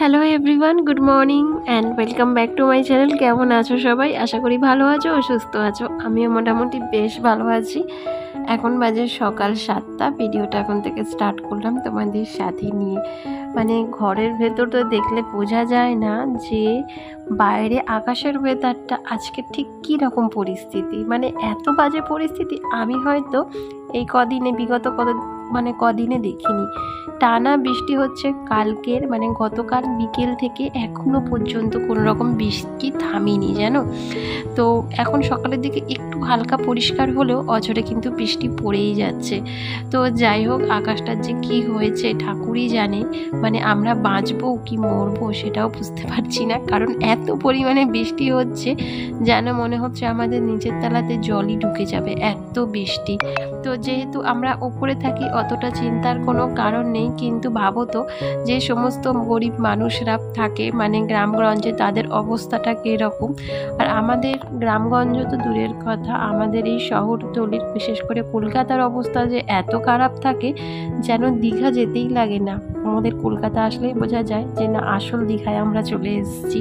Hello everyone good morning and welcome back to my channel কেমন আছো সবাই? আশা করি ভালো আছো ও সুস্থ আছো। আমিও মোটামুটি বেশ ভালো আছি। এখন বাজে সকাল সাতটা। ভিডিওটা এখন থেকে স্টার্ট করলাম তোমাদের সাথে নিয়ে। মানে ঘরের ভেতর তো দেখলে বোঝা যায় না যে বাইরে আকাশের ওয়েদারটা আজকে ঠিক কী রকম পরিস্থিতি। মানে এত বাজে পরিস্থিতি, আমি হয়তো এই কদিনে, বিগত কত মানে কদিনে দেখিনি। টানা বৃষ্টি হচ্ছে কালকের মানে গতকাল বিকেল থেকে এখনও পর্যন্ত কোনো রকম বৃষ্টি থামিনি, জানো? তো এখন সকালের দিকে একটু হালকা পরিষ্কার হলেও অঝরে কিন্তু বৃষ্টি পড়েই যাচ্ছে। তো যাই হোক, আকাশটার যে কি হয়েছে ঠাকুরই জানে। মানে আমরা বাঁচবো কি মরবো সেটাও বুঝতে পারছি না। কারণ এত পরিমাণে বৃষ্টি হচ্ছে, যেন মনে হচ্ছে আমাদের নিচের তলাতে জলই ঢুকে যাবে, এত বৃষ্টি। তো যেহেতু আমরা ওপরে থাকি অতটা চিন্তার কোনো কারণ নেই, কিন্তু ভাবো তো যে সমস্ত গরিব মানুষরা থাকে মানে গ্রামগঞ্জে তাদের অবস্থাটা কীরকম? আর আমাদের গ্রামগঞ্জ তো দূরের কথা, আমাদের এই শহরতলির, বিশেষ করে কলকাতার অবস্থা যে এত খারাপ থাকে, যেন দীঘা যেতেই লাগে না। আমাদের কলকাতা আসলেই বোঝা যায় যে না, আসল দীঘায় আমরা চলে এসেছি।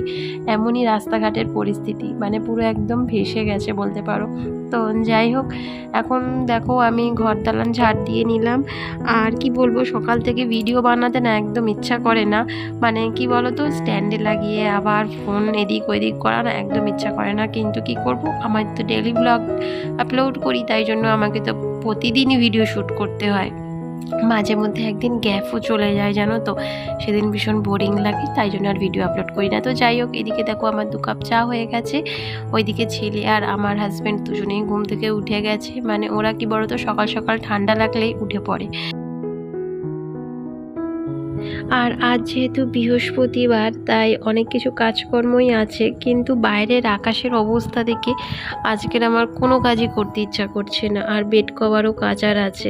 এমনই রাস্তাঘাটের পরিস্থিতি মানে পুরো একদম ভেসে গেছে বলতে পারো। তো যাই হোক, এখন দেখো আমি ঘর দালান ঝাড় দিয়ে নিলাম। আর কি বলব, সকাল থেকে ভিডিও বানাতে না একদম ইচ্ছা করে না। মানে কি বলো তো স্ট্যান্ডে লাগিয়ে আবার ফোন এদিক ওদিক করা না একদম ইচ্ছা করে না। কিন্তু কি করব, আমার তো ডেলি ব্লগ আপলোড করি, তাই জন্য আমাকে তো প্রতিদিনই ভিডিও শ্যুট করতে হয়। মাঝে মধ্যে একদিন গ্যাপও চলে যায়, জানো তো? সেদিন ভীষণ বোরিং লাগে, তাই জন্য আর ভিডিও আপলোড করি না। তো যাই হোক, এদিকে দেখো আমার দু কাপ চা হয়ে গেছে, ওইদিকে ছেলে আর আমার হাজব্যান্ড দুজনেই ঘুম থেকে উঠে গেছে। মানে ওরা কি বলো তো সকাল সকাল ঠান্ডা লাগলেই উঠে পড়ে। আর আজ যেহেতু বৃহস্পতিবার, তাই অনেক কিছু কাজকর্মই আছে, কিন্তু বাইরের আকাশের অবস্থা দেখে আজকের আমার কোনো কাজই করতে ইচ্ছা করছে না, আর বেড কভারও কাচার আছে।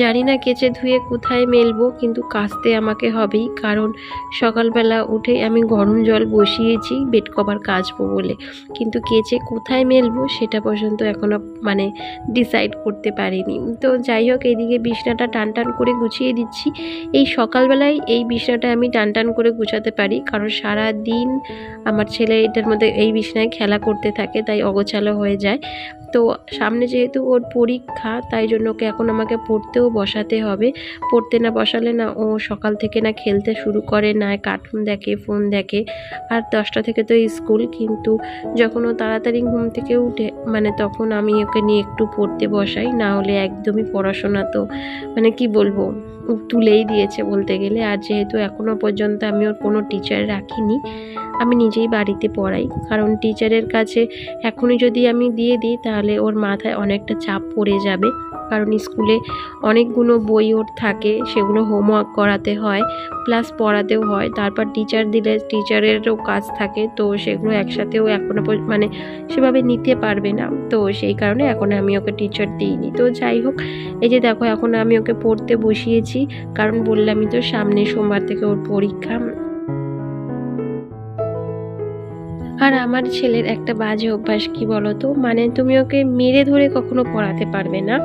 জানি না কেচে ধুয়ে কোথায় মেলবো, কিন্তু কাচতে আমাকে হবেই, কারণ সকালবেলা উঠে আমি গরম জল বসিয়েছি বেড কভার কাচবো বলে। কিন্তু কেচে কোথায় মেলবো সেটা পর্যন্ত এখনও মানে ডিসাইড করতে পারিনি। তো যাই হোক এইদিকে বিছনাটা টান টান করে গুছিয়ে দিচ্ছি। এই সকালবেলায় এই বিছনাটা আমি টান টান করে গুছাতে পারি। কারণ সারা দিন আমার ছেলে এটার মধ্যে এই বিছনায় খেলা করতে থাকে, তাই অগোছালো হয়ে যায়। তো সামনে যেহেতু ওর পরীক্ষা, তাই জন্য ওকে এখন আমাকে পড়তেও বসাতে হবে। পড়তে না বসালে না ও সকাল থেকে না খেলতে শুরু করে, না কার্টুন দেখে ফোন দেখে। আর দশটা থেকে তো স্কুল, কিন্তু যখন ও তাড়াতাড়ি ঘুম থেকে উঠে মানে তখন আমি ওকে নিয়ে একটু পড়তে বসাই, না হলে একদমই পড়াশোনা তো মানে কি বলব? তুলেই দিয়েছে বলতে গেলে। আর যেহেতু এখনও পর্যন্ত আমি ওর কোনো টিচার রাখিনি, আমি নিজেই বাড়িতে পড়াই। কারণ টিচারের কাছে এখনই যদি আমি দিয়ে দিই, তাহলে ওর মাথায় অনেকটা চাপ পড়ে যাবে। কারণ স্কুলে অনেকগুলো বই ওর থাকে, সেগুলো হোমওয়ার্ক করাতে হয় প্লাস পড়াতেও হয়। তারপর টিচার দিলে টিচারেরও কাজ থাকে, তো সেগুলো একসাথেও এখনও মানে সেভাবে নিতে পারবে না। তো সেই কারণে এখন আমি ওকে টিচার দিইনি। তো যাই হোক, এই যে দেখো, এখন আমি ওকে পড়তে বসিয়েছি। কারণ বললামই তো সামনে সোমবার থেকে ওর পরীক্ষা। আর আমার ছেলের একটা বাজে অভ্যাস, কি বলতো? মানে তুমি ওকে মেরে ধরে কখনো পড়াতে পারবে না।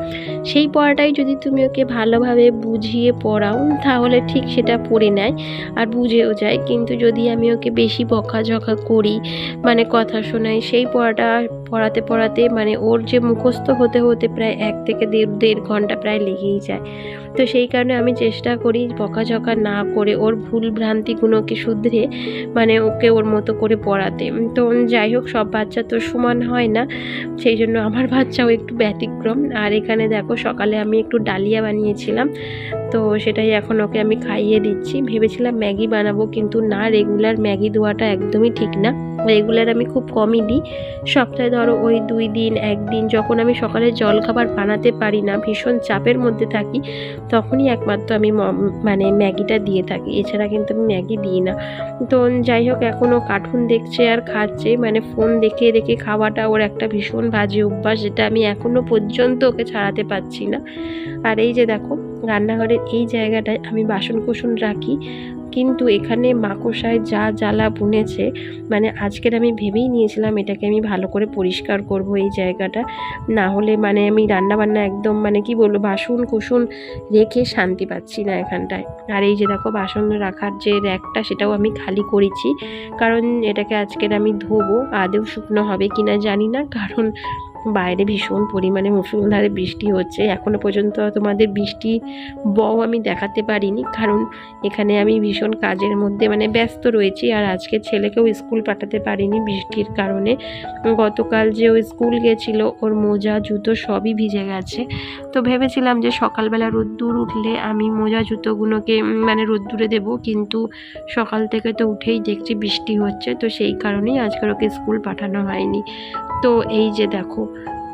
সেই পড়াটাই যদি তুমি ওকে ভালোভাবে বুঝিয়ে পড়াও, তাহলে ঠিক সেটা পড়ে নেয় আর বুঝেও যায়। কিন্তু যদি আমি ওকে বেশি বকাঝকা করি মানে কথা শোনাই, সেই পড়াটা পড়াতে পড়াতে মানে ওর যে মুখস্থ হতে হতে প্রায় এক থেকে দেড় দেড় ঘণ্টা প্রায় লেগেই যায়। তো সেই কারণে আমি চেষ্টা করি বকাঝকা না করে ওর ভুল ভ্রান্তিগুলোকে শুধরে মানে ওকে ওর মতো করে পড়াতে। তো যাই হোক, সব বাচ্চা তো সমান হয় না, সেই জন্য আমার বাচ্চাও একটু ব্যতিক্রম। আর এখানে দেখো, সকালে আমি একটু ডালিয়া বানিয়েছিলাম, তো সেটাই এখন ওকে আমি খাইয়ে দিচ্ছি। ভেবেছিলাম ম্যাগি বানাবো, কিন্তু না, রেগুলার ম্যাগি দেওয়াটা একদমই ঠিক না। রেগুলার আমি খুব কমই দিই। সপ্তাহে ধরো ওই দুই দিন একদিন যখন আমি সকালে জল খাবার বানাতে পারি না, ভীষণ চাপের মধ্যে থাকি, তখনই একমাত্র আমি মানে ম্যাগিটা দিয়ে থাকি। এছাড়া কিন্তু আমি ম্যাগি দিই না। তো যাই হোক এখনও কার্টুন দেখছে আর খাচ্ছে মানে ফোন দেখে দেখে খাওয়াটা ওর একটা ভীষণ বাজে অভ্যাস, যেটা আমি এখনও পর্যন্ত ওকে ছাড়াতে পারছি না। আর এই যে দেখো, রান্নাঘরের এই জায়গাটায় আমি বাসন কুসন রাখি। কিন্তু এখানে মাকড়সায় যা জ্বালা বুনেছে মানে আজকের আমি ভেবেই নিয়েছিলাম এটাকে আমি ভালো করে পরিষ্কার করব এই জায়গাটা। না হলে মানে আমি রান্না বান্না একদম মানে কি বলব, বাসন কুসুন রেখে শান্তি পাচ্ছি না এখানটায়। আর এই যে দেখো, বাসন রাখার যে র্যাকটা, সেটাও আমি খালি করেছি। কারণ এটাকে আজকের আমি ধোবো, আদেও শুকনো হবে কিনা জানি না। কারণ বাইরে ভীষণ পরিমাণে মুসুলধারে বৃষ্টি হচ্ছে। এখনও পর্যন্ত তোমাদের বৃষ্টি বও আমি দেখাতে পারিনি, কারণ এখানে আমি ভীষণ কাজের মধ্যে মানে ব্যস্ত রয়েছি আর আজকে ছেলেকেও স্কুল পাঠাতে পারিনি বৃষ্টির কারণে। গতকাল যে ও স্কুল গেছিল, ওর মোজা, জুতো সবই ভিজে গেছে। তো ভেবেছিলাম যে সকালবেলা রোদ্দুর উঠলে আমি মোজা, জুতোগুলোকে মানে রোদ্দুরে দেবো, কিন্তু সকাল থেকে তো উঠেই দেখছি বৃষ্টি হচ্ছে, তো সেই কারণেই আজকের ওকে স্কুল পাঠানো হয়নি। তো এই যে দেখো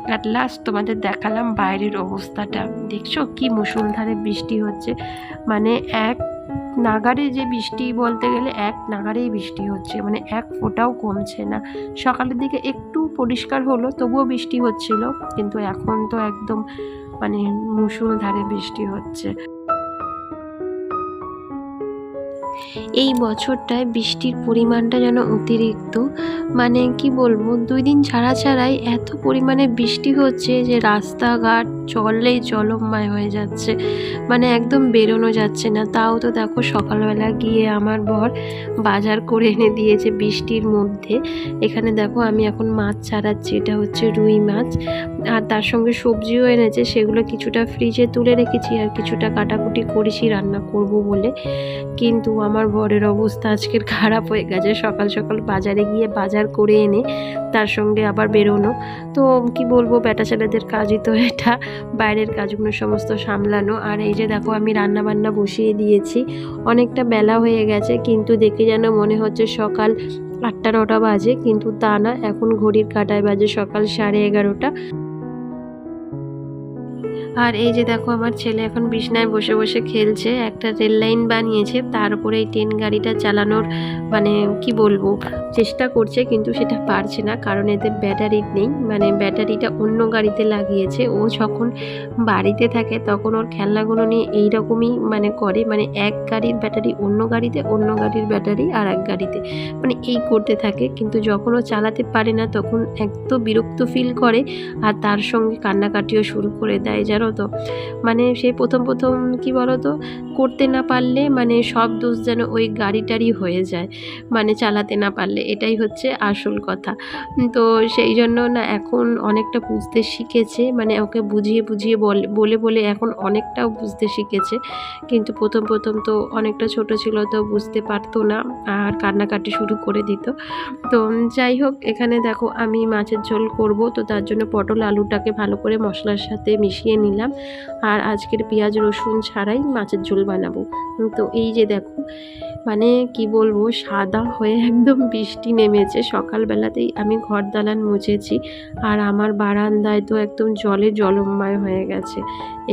অ্যাট লাস্ট তোমাদের দেখালাম বাইরের অবস্থাটা। দেখছ কি মুসুলধারে বৃষ্টি হচ্ছে? মানে এক নাগারে যে বৃষ্টি বলতে গেলে এক নাগারেই বৃষ্টি হচ্ছে। মানে এক ফোটাও কমছে না। সকালের দিকে একটু পরিষ্কার হলো, তবুও বৃষ্টি হচ্ছিল। কিন্তু এখন তো একদম মানে মুসুলধারে বৃষ্টি হচ্ছে। এই বছরটায় বৃষ্টির পরিমাণটা যেন অতিরিক্ত। মানে কি বলব, দুই দিন ছাড়া ছাড়াই এত পরিমাণে বৃষ্টি হচ্ছে যে রাস্তাঘাট চললেই জলময় হয়ে যাচ্ছে। মানে একদম বেরোনো যাচ্ছে না। তাও তো দেখো সকালবেলা গিয়ে আমার বর বাজার করে এনে দিয়েছে বৃষ্টির মধ্যে। এখানে দেখো আমি এখন মাছ ছাড়াচ্ছি, এটা হচ্ছে রুই মাছ। আর তার সঙ্গে সবজিও এনেছে, সেগুলো কিছুটা ফ্রিজে তুলে রেখেছি আর কিছুটা কাটাকুটি করেছি, রান্না করব বলে। কিন্তু আমার বরের অবস্থা আজকের খারাপ হয়ে গেছে। সকাল সকাল বাজারে গিয়ে বাজার করে এনে তার সঙ্গে আবার বেরোনো। তো কি বলব, বেটা ছেলেদের কাজই তো এটা। বাইরের কাজগুলো সমস্ত সামলানো। আর এই যে দেখো, আমি রান্না বান্না বসিয়ে দিয়েছি। অনেকটা বেলা হয়ে গেছে, কিন্তু দেখে যেন মনে হচ্ছে সকাল আটটা নটা বাজে। কিন্তু তা না, এখন ঘড়ির কাঁটায় বাজে সকাল সাড়ে এগারোটা। আর এই যে দেখো, আমার ছেলে এখন বিছনায় বসে বসে খেলছে, একটা রেল লাইন বানিয়েছে, তার উপরে এই ট্রেন গাড়িটা চালানোর মানে কি বলব, চেষ্টা করছে, কিন্তু সেটা পারছে না, কারণ এতে ব্যাটারি নেই মানে ব্যাটারিটা অন্য গাড়িতে লাগিয়েছে, ও যখন বাড়িতে থাকে তখন ওর খেলনাগুলো নিয়ে এই রকমই মানে করে মানে এক গাড়ির ব্যাটারি অন্য গাড়িতে, অন্য গাড়ির ব্যাটারি আর এক গাড়িতে মানে এই করতে থাকে, কিন্তু যখন ও চালাতে পারে না তখন এত বিরক্ত ফিল করে, আর তার সঙ্গে কান্নাকাটিও শুরু করে দেয় জানো তো। মানে সেই প্রথম প্রথম কি বলো তো করতে না পারলে মানে সব দোষ যেন ওই গাড়িটারই হয়ে যায়। মানে চালাতে না পারলে এটাই হচ্ছে আসল কথা। তো সেই জন্য না এখন অনেকটা বুঝতে শিখেছে। মানে ওকে বুঝিয়ে বুঝিয়ে বলে বলে এখন অনেকটাও বুঝতে শিখেছে। কিন্তু প্রথম প্রথম তো অনেকটা ছোট ছিল তো বুঝতে পারতো না আর কান্নাকাটি শুরু করে দিত। তো যাই হোক, এখানে দেখো আমি মাছের ঝোল করব। তো তার জন্য পটল, আলুটাকে ভালো করে মশলার সাথে মিশিয়ে নিলাম। আর আজকের পেঁয়াজ, রসুন ছাড়াই মাছের ঝোল বানাবো। তো এই যে দেখো মানে কি বলব, সাদা হয়ে একদম বৃষ্টি নেমেছে। সকালবেলাতেই আমি ঘর দালান মুছেছি আর আমার বারান্দায় তো একদম জলে জলময় হয়ে গেছে।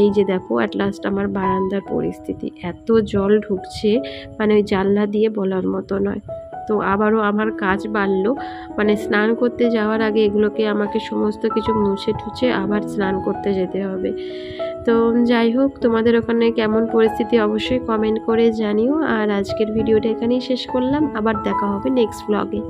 এই যে দেখো অ্যাট লাস্ট আমার বারান্দার পরিস্থিতি। এত জল ঢুকছে মানে ওই জানলা দিয়ে বলার মতো নয়। তো আবারও আমার কাজ বাড়লো। মানে স্নান করতে যাওয়ার আগে এগুলোকে আমাকে সমস্ত কিছু মুছে ঠুছে আবার স্নান করতে যেতে হবে। তো যাই হোক, তোমাদের ওখানে কেমন পরিস্থিতি অবশ্যই কমেন্ট করে জানিও। আর আজকের ভিডিওটা এখানেই শেষ করলাম। আবার দেখা হবে নেক্সট ব্লগে